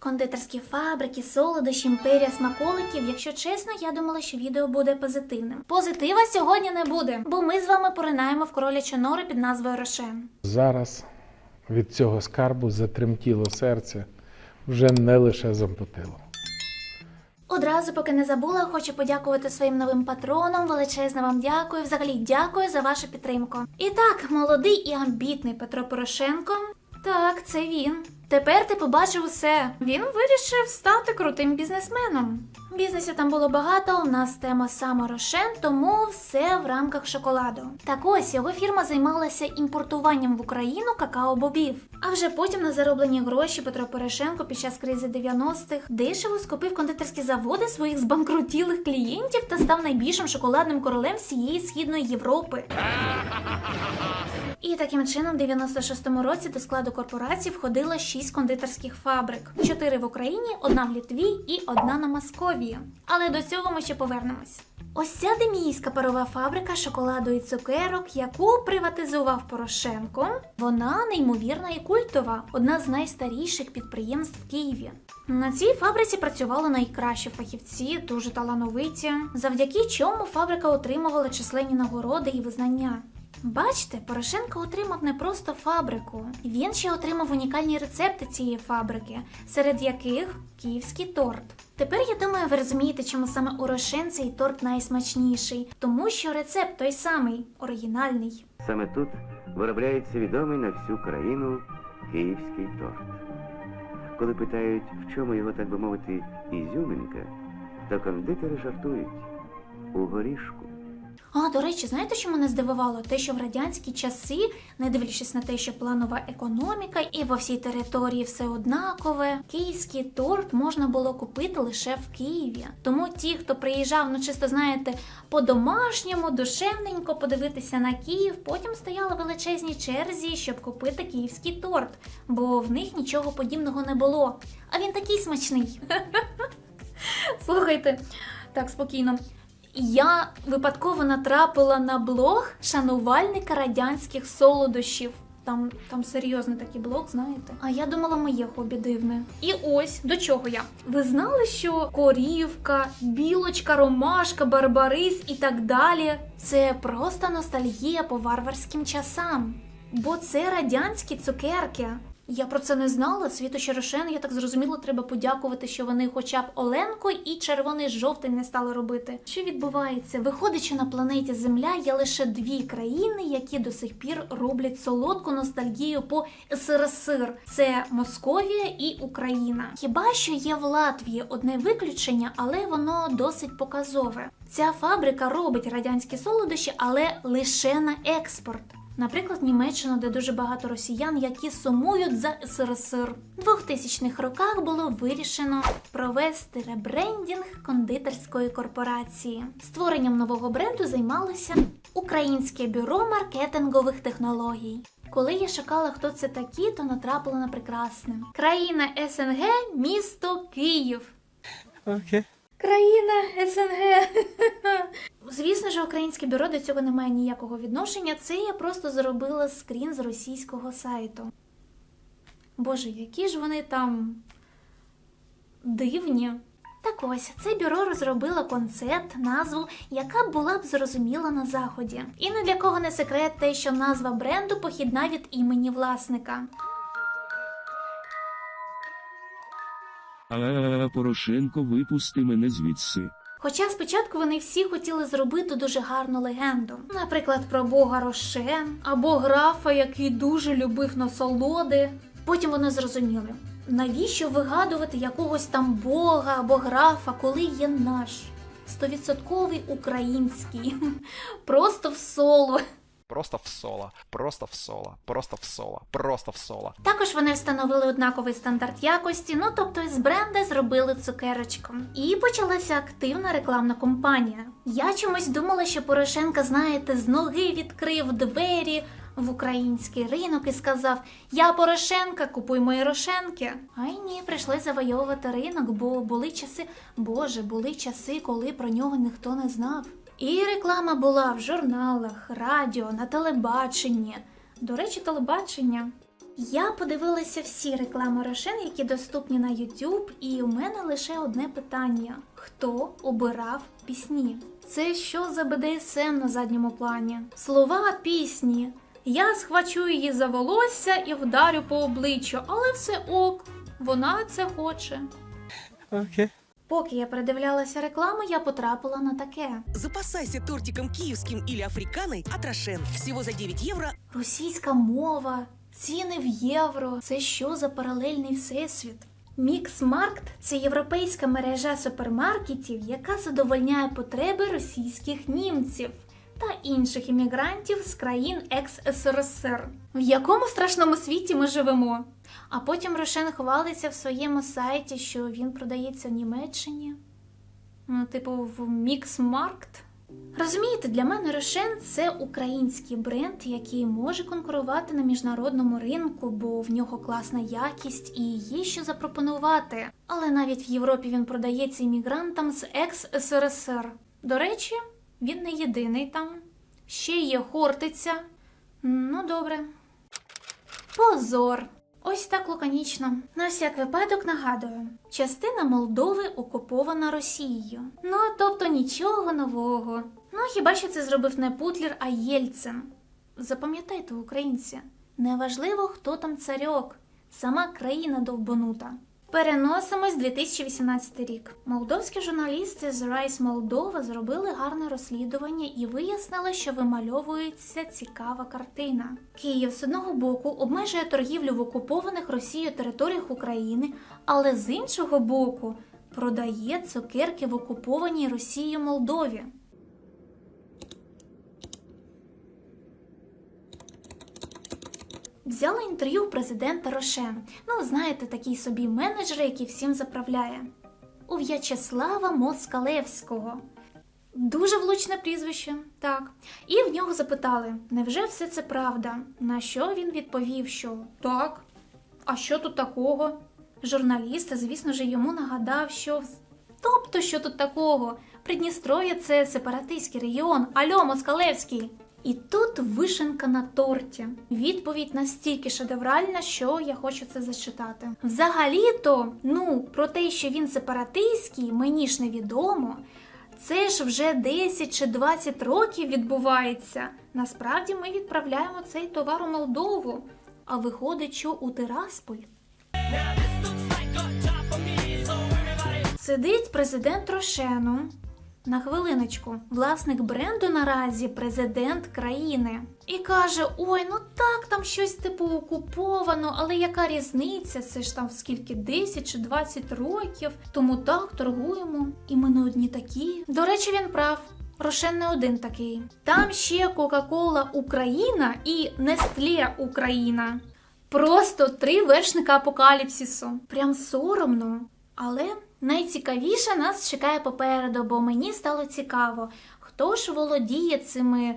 Кондитерські фабрики, солодощі, імперія смаколиків. Якщо чесно, я думала, що відео буде позитивним. Позитива сьогодні не буде, бо ми з вами поринаємо в кролячі нори під назвою Рошен. Зараз від цього скарбу затремтіло серце, вже не лише зампотило. Одразу, поки не забула, хочу подякувати своїм новим патронам. Величезне вам дякую. Взагалі дякую за вашу підтримку. І так, молодий і амбітний Петро Порошенко. Так, це він. Тепер ти побачив усе. Він вирішив стати крутим бізнесменом. Бізнесів там було багато. У нас тема саме Рошен, тому все в рамках шоколаду. Так ось його фірма займалася імпортуванням в Україну какао-бобів. А вже потім на зароблені гроші Петро Порошенко під час кризи 90-х дешево скупив кондитерські заводи своїх збанкрутілих клієнтів та став найбільшим шоколадним королем всієї східної Європи. І таким чином, в 96-му році до складу корпорації входило 6 кондитерських фабрик: 4 в Україні, одна в Літві і одна на Московії. Але до цього ми ще повернемось. Ось ця демійська парова фабрика шоколаду і цукерок, яку приватизував Порошенко, вона неймовірна і культова, одна з найстаріших підприємств в Києві. На цій фабриці працювали найкращі фахівці, дуже талановиті, завдяки чому фабрика отримувала численні нагороди і визнання. Бачите, Порошенко отримав не просто фабрику, він ще отримав унікальні рецепти цієї фабрики, серед яких київський торт. Тепер я думаю, ви розумієте, чому саме у Рошен цей торт найсмачніший, тому що рецепт той самий, оригінальний. Саме тут виробляється відомий на всю країну київський торт. Коли питають, в чому його, так би мовити, ізюминка, то кондитери жартують у горішку. А, до речі, знаєте, що мене здивувало? Те, що в радянські часи, не дивлячись на те, що планова економіка і по всій території все однакове, київський торт можна було купити лише в Києві. Тому ті, хто приїжджав, ну чисто знаєте, по-домашньому, душевненько подивитися на Київ, потім стояли в величезній черзі, щоб купити київський торт, бо в них нічого подібного не було. А він такий смачний. Слухайте, так спокійно. Я випадково натрапила на блог шанувальника радянських солодощів. Там, там серйозний такий блог, знаєте. А я думала, моє хобі дивне. І ось до чого я. Ви знали, що корівка, білочка, ромашка, барбарис і так далі це просто ностальгія по варварським часам. Бо це радянські цукерки. Я про це не знала. Світу Черешен, я так зрозуміла, треба подякувати, що вони хоча б Оленко і червоний жовтий не стали робити. Що відбувається? Виходить, що на планеті Земля є лише дві країни, які до сих пір роблять солодку ностальгію по СРСР. Це Московія і Україна. Хіба що є в Латвії одне виключення, але воно досить показове. Ця фабрика робить радянські солодощі, але лише на експорт. Наприклад, Німеччина, де дуже багато росіян, які сумують за СРСР. В 2000-х роках було вирішено провести ребрендінг кондитерської корпорації. Створенням нового бренду займалося Українське бюро маркетингових технологій. Коли я шукала, хто це такі, то натрапила на прекрасне. Країна СНГ, місто Київ. Okay. Країна СНГ. Звісно ж, українське бюро до цього не має ніякого відношення. Це я просто зробила скрін з російського сайту. Боже, які ж вони там дивні. Так ось це бюро розробило концепт, назву, яка була б зрозуміла на заході. І не для кого не секрет те, що назва бренду похідна від імені власника. А Порошенко, випусти мене звідси. Хоча спочатку вони всі хотіли зробити дуже гарну легенду, наприклад, про бога Рошен або графа, який дуже любив насолоди. Потім вони зрозуміли, навіщо вигадувати якогось там бога або графа, коли є наш стовідсотковий український, просто в соло. Просто в соло, просто в соло, просто в соло, просто в соло. Також вони встановили однаковий стандарт якості, ну тобто із бренда зробили цукерочку. І почалася активна рекламна кампанія. Я чомусь думала, що Порошенка, знаєте, з ноги відкрив двері в український ринок і сказав: Я Порошенка, купуй мої рошенки. Ай ні, прийшли завойовувати ринок, бо були часи, боже, були часи, коли про нього ніхто не знав. І реклама була в журналах, радіо, на телебаченні. До речі, телебачення. Я подивилася всі реклами Рошен, які доступні на YouTube, і у мене лише одне питання: хто обирав пісні? Це що за БДСМ на задньому плані? Слова пісні. Я схвачу її за волосся і вдарю по обличчю, але все ок, вона це хоче. Окей. Поки я передивлялася рекламу, я потрапила на таке. Запасайся тортиком киевским или африканой от Рошен. Всего за 9 евро Російська мова, ціни в євро. Це що за паралельний всесвіт? Міксмаркт це європейська мережа супермаркетів, яка задовольняє потреби російських німців та інших іммігрантів з країн екс-СРСР. В якому страшному світі ми живемо? А потім Рошен хвалиться в своєму сайті, що він продається в Німеччині. Ну, типу, в Міксмаркт. Розумієте, для мене Рошен це український бренд, який може конкурувати на міжнародному ринку, бо в нього класна якість і є що запропонувати. Але навіть в Європі він продається іммігрантам з екс-СРСР. До речі, він не єдиний там. Ще є Хортиця. Ну, добре. Позор. Ось так лаконічно. На всяк випадок нагадую: частина Молдови окупована Росією. Ну, тобто нічого нового. Ну, хіба що це зробив не Путлер, а Єльцин. Запам'ятайте, українці, неважливо, хто там царьок, сама країна довбанута. Переносимось 2018 рік. Молдовські журналісти з Rise Молдова зробили гарне розслідування і вияснили, що вимальовується цікава картина. Київ з одного боку обмежує торгівлю в окупованих Росією територіях України, але з іншого боку продає цукерки в окупованій Росією Молдові. Взяла інтерв'ю президента Роше. Ну, знаєте, такий собі менеджер, який всім заправляє. У В'ячеслава Москалевського. Дуже влучне прізвище, так. І в нього запитали: невже все це правда? На що він відповів, що так. А що тут такого? Журналіст, звісно ж, йому нагадав, що тобто, що тут такого? Придністров'я це сепаратистський регіон. Альо, Москалевський. І тут вишенка на торті. Відповідь настільки шедевральна, що я хочу це зачитати. Взагалі-то, ну, про те, що він сепаратистський, мені ж невідомо. Це ж вже 10 чи 20 років відбувається. Насправді ми відправляємо цей товар у Молдову, а виходить, що у Тирасполь. Сидить президент Рошену. На хвилиночку, власник бренду наразі президент країни. І каже: Ой, ну так, там щось типу окуповано, але яка різниця? Це ж там скільки 10 чи 20 років. Тому так торгуємо. І ми не одні такі. До речі, він прав. Рошен не один такий. Там ще Кока-Кола Україна і Нестле Україна. Просто три вершника апокаліпсису. Прям соромно. Але найцікавіше нас чекає попереду, бо мені стало цікаво, хто ж володіє цими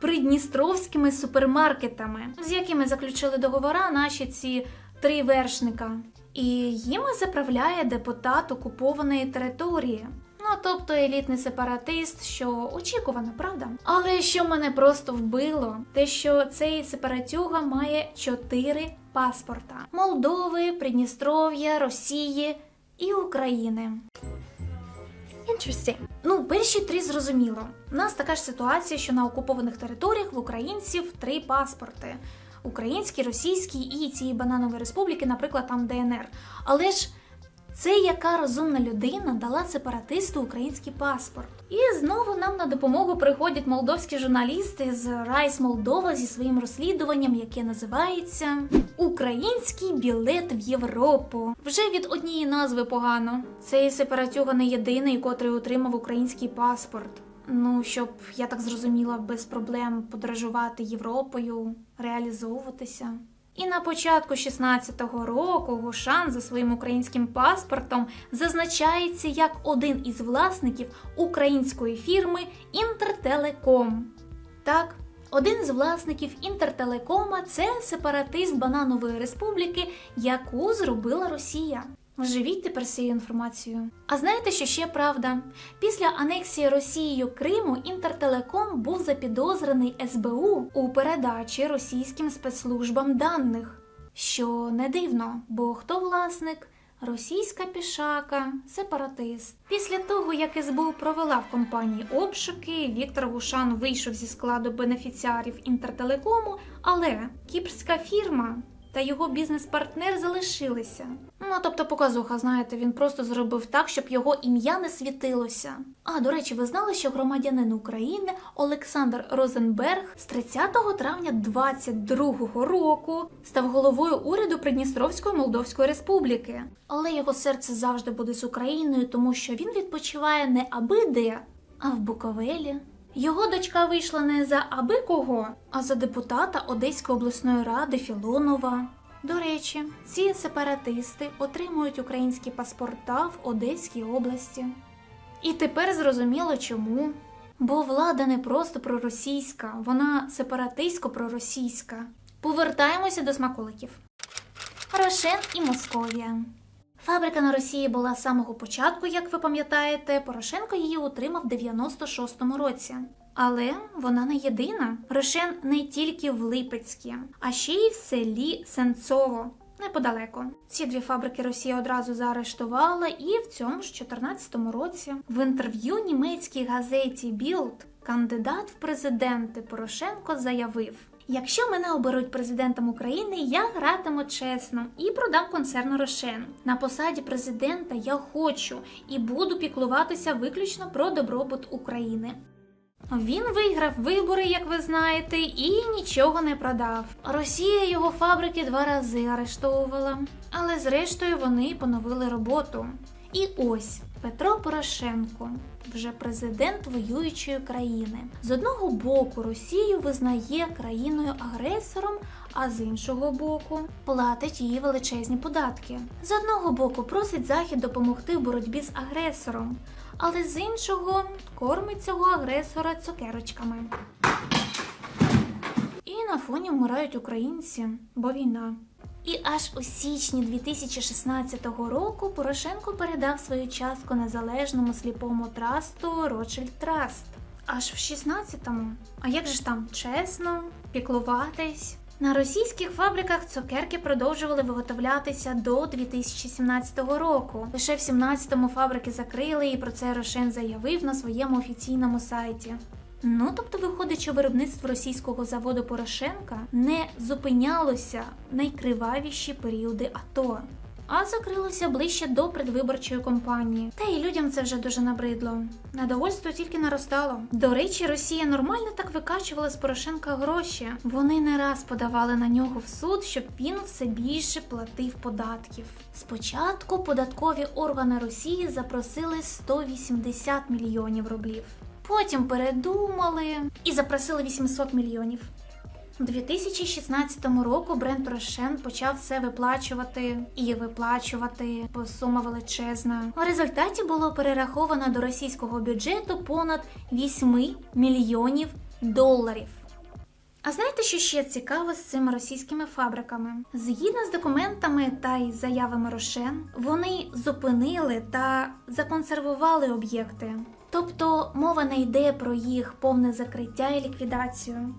придністровськими супермаркетами, з якими заключили договора наші ці три вершника. І їми заправляє депутат окупованої території. Ну, тобто елітний сепаратист, що очікувано, правда? Але що мене просто вбило, те, що цей сепаратюга має чотири паспорта: Молдови, Придністров'я, Росії і України. Interesting. Ну, перші три зрозуміло. У нас така ж ситуація, що на окупованих територіях в українців три паспорти: український, російський і цієї бананової республіки, наприклад, там ДНР. Але ж це яка розумна людина дала сепаратисту український паспорт. І знову нам на допомогу приходять молдовські журналісти з Райс Молдова зі своїм розслідуванням, яке називається Український білет в Європу. Вже від однієї назви погано. Цей сепаратюга не єдиний, котрий отримав український паспорт. Ну, щоб я так зрозуміла, без проблем подорожувати Європою, реалізовуватися. І на початку 16-го року Гушан за своїм українським паспортом зазначається як один із власників української фірми Інтертелеком. Так, один з власників Інтертелекома це сепаратист Бананової Республіки, яку зробила Росія. Живіть тепер цією інформацією. А знаєте, що ще правда? Після анексії Росією Криму Інтертелеком був запідозрений СБУ у передачі російським спецслужбам даних. Що не дивно, бо хто власник? Російська пішака, сепаратист. Після того, як СБУ провела в компанії обшуки, Віктор Гушан вийшов зі складу бенефіціарів інтертелекому, але кіпрська фірма та його бізнес-партнер залишилися. Ну, тобто, показуха, знаєте, він просто зробив так, щоб його ім'я не світилося. А до речі, ви знали, що громадянин України Олександр Розенберг з 30 травня 22 року став головою уряду Придністровської Молдовської Республіки. Але його серце завжди буде з Україною, тому що він відпочиває не аби де, а в Буковелі. Його дочка вийшла не за аби кого, а за депутата Одеської обласної ради Філонова. До речі, ці сепаратисти отримують українські паспорта в Одеській області. І тепер зрозуміло чому. Бо влада не просто проросійська, вона сепаратистсько проросійська. Повертаємося до смаколиків. Рошен і Московія. Фабрика на Росії була з самого початку, як ви пам'ятаєте. Порошенко її утримав в 96-му році. Але вона не єдина. Рошен не тільки в Липецькі, а ще й в селі Сенцово. Неподалеко. Ці дві фабрики Росія одразу заарештувала, і в цьому ж 14-му році в інтерв'ю німецькій газеті Білд кандидат в президенти Порошенко заявив: Якщо мене оберуть президентом України, я гратиму чесно і продам концерну Рошен. На посаді президента я хочу і буду піклуватися виключно про добробут України. Він виграв вибори, як ви знаєте, і нічого не продав. Росія його фабрики два рази арештовувала, але зрештою вони поновили роботу. І ось Петро Порошенко, вже президент воюючої країни. З одного боку Росію визнає країною агресором, а з іншого боку платить їй величезні податки. З одного боку просить Захід допомогти в боротьбі з агресором, але з іншого кормить цього агресора цукерочками. І на фоні вмирають українці, бо війна. І аж у січні 2016 року Порошенко передав свою частку незалежному сліпому трасту Ротшильд Траст. Аж в 16-му. А як же ж там чесно, піклуватись? На російських фабриках цукерки продовжували виготовлятися до 2017 року. Лише в 17-му фабрики закрили, і про це Рошен заявив на своєму офіційному сайті. Ну, тобто, виходить, що виробництво російського заводу Порошенка не зупинялося найкривавіші періоди АТО, а закрилося ближче до предвиборчої кампанії. Та й людям це вже дуже набридло. Недовольство тільки наростало. До речі, Росія нормально так викачувала з Порошенка гроші. Вони не раз подавали на нього в суд, щоб він все більше платив податків. Спочатку податкові органи Росії запросили 180 мільйонів рублів. Потім передумали і запросили 800 мільйонів. У 2016 року бренд Рошен почав все виплачувати і виплачувати, бо сума величезна. У результаті було перераховано до російського бюджету понад 8 мільйонів доларів. А знаєте, що ще цікаво з цими російськими фабриками? Згідно з документами та й заявами Рошен, вони зупинили та законсервували об'єкти. Тобто мова не йде про їх повне закриття і ліквідацію.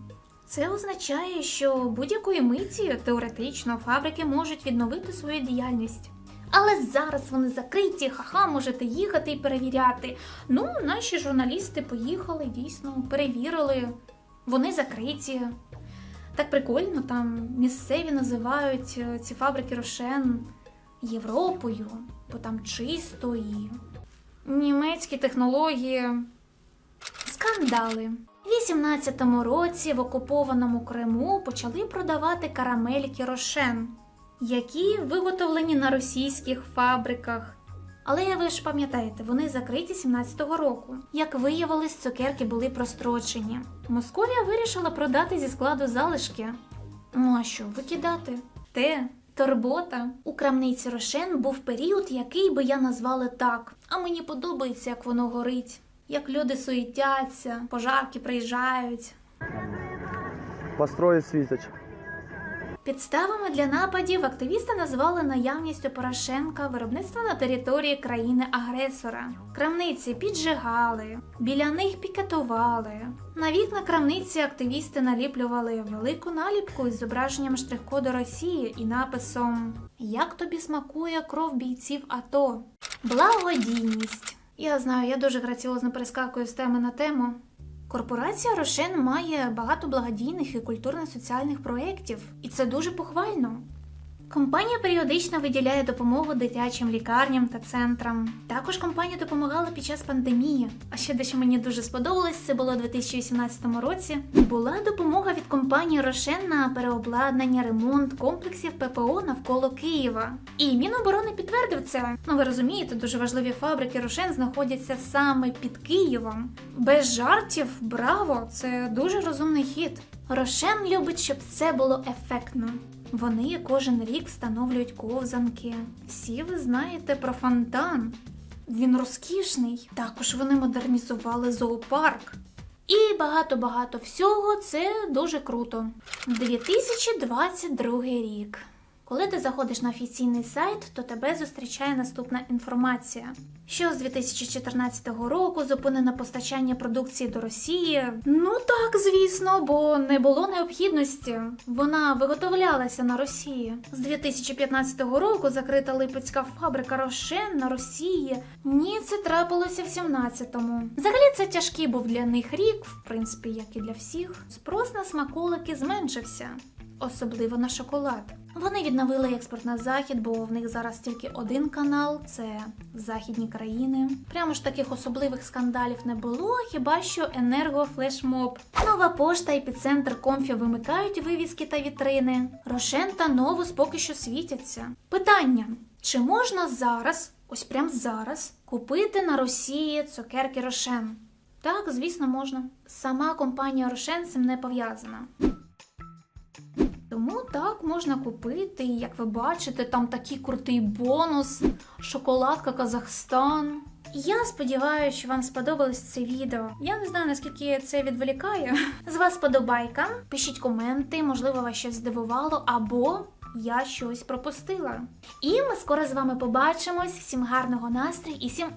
Це означає, що будь-якої миті теоретично фабрики можуть відновити свою діяльність. Але зараз вони закриті, ха-ха, можете їхати і перевіряти. Ну, наші журналісти поїхали, дійсно, перевірили. Вони закриті. Так прикольно, там місцеві називають е, ці фабрики Рошен Європою, бо там чисто і німецькі технології. Скандали. У 18-му році в окупованому Криму почали продавати карамельки Рошен, які виготовлені на російських фабриках. Але ви ж пам'ятаєте, вони закриті 17-го року. Як виявилось, цукерки були прострочені. Московія вирішила продати зі складу залишки. Ну а що, викидати? Те, турбота. У крамниці Рошен був період, який би я назвала так. А мені подобається, як воно горить. Як люди суетяться, пожарки приїжджають. построить світоч. Підставами для нападів активісти назвали наявність у Порошенка виробництва на території країни-агресора. Крамниці піджигали, біля них пікетували. На вікна крамниці активісти наліплювали велику наліпку із зображенням штрих-коду Росії і написом Як тобі смакує кров бійців АТО? Благодійність. Я знаю, я дуже граціозно перескакую з теми на тему. Корпорація Рошен має багато благодійних і культурно-соціальних проєктів, і це дуже похвально. Компанія періодично виділяє допомогу дитячим лікарням та центрам. Також компанія допомагала під час пандемії. А ще дещо мені дуже сподобалось, це було у 2018 році. Була допомога від компанії Рошен на переобладнання, ремонт комплексів ППО навколо Києва. І Міноборони підтвердив це. Ну ви розумієте, дуже важливі фабрики Рошен знаходяться саме під Києвом. Без жартів, браво! Це дуже розумний хід. Рошен любить, щоб це було ефектно. Вони кожен рік встановлюють ковзанки. Всі ви знаєте про фонтан. Він розкішний. Також вони модернізували зоопарк. І багато-багато всього це дуже круто. 2022 рік. Коли ти заходиш на офіційний сайт, то тебе зустрічає наступна інформація. Що з 2014 року зупинено постачання продукції до Росії? Ну так, звісно, бо не було необхідності. Вона виготовлялася на Росії. З 2015 року закрита липецька фабрика Рошен на Росії. Ні, це трапилося в 17-му. Взагалі це тяжкий був для них рік, в принципі, як і для всіх. Спрос на смаколики зменшився особливо на шоколад. Вони відновили експорт на захід, бо в них зараз тільки один канал це західні країни. Прямо ж таких особливих скандалів не було, хіба що енергофлешмоб. Нова пошта, епіцентр комфі вимикають вивіски та вітрини. Рошен та новус поки що світяться. Питання: чи можна зараз, ось прямо зараз, купити на Росії цукерки Рошен? Так, звісно, можна. Сама компанія Рошен цим не пов'язана. Тому так можна купити. І, Як ви бачите, там такий крутий бонус, шоколадка Казахстан. Я сподіваюся, що вам сподобалось це відео. Я не знаю, наскільки це відволікає. З вас подобайка, пишіть коменти, можливо, вас щось здивувало, або я щось пропустила. І ми скоро з вами побачимось. Всім гарного настрою і всім!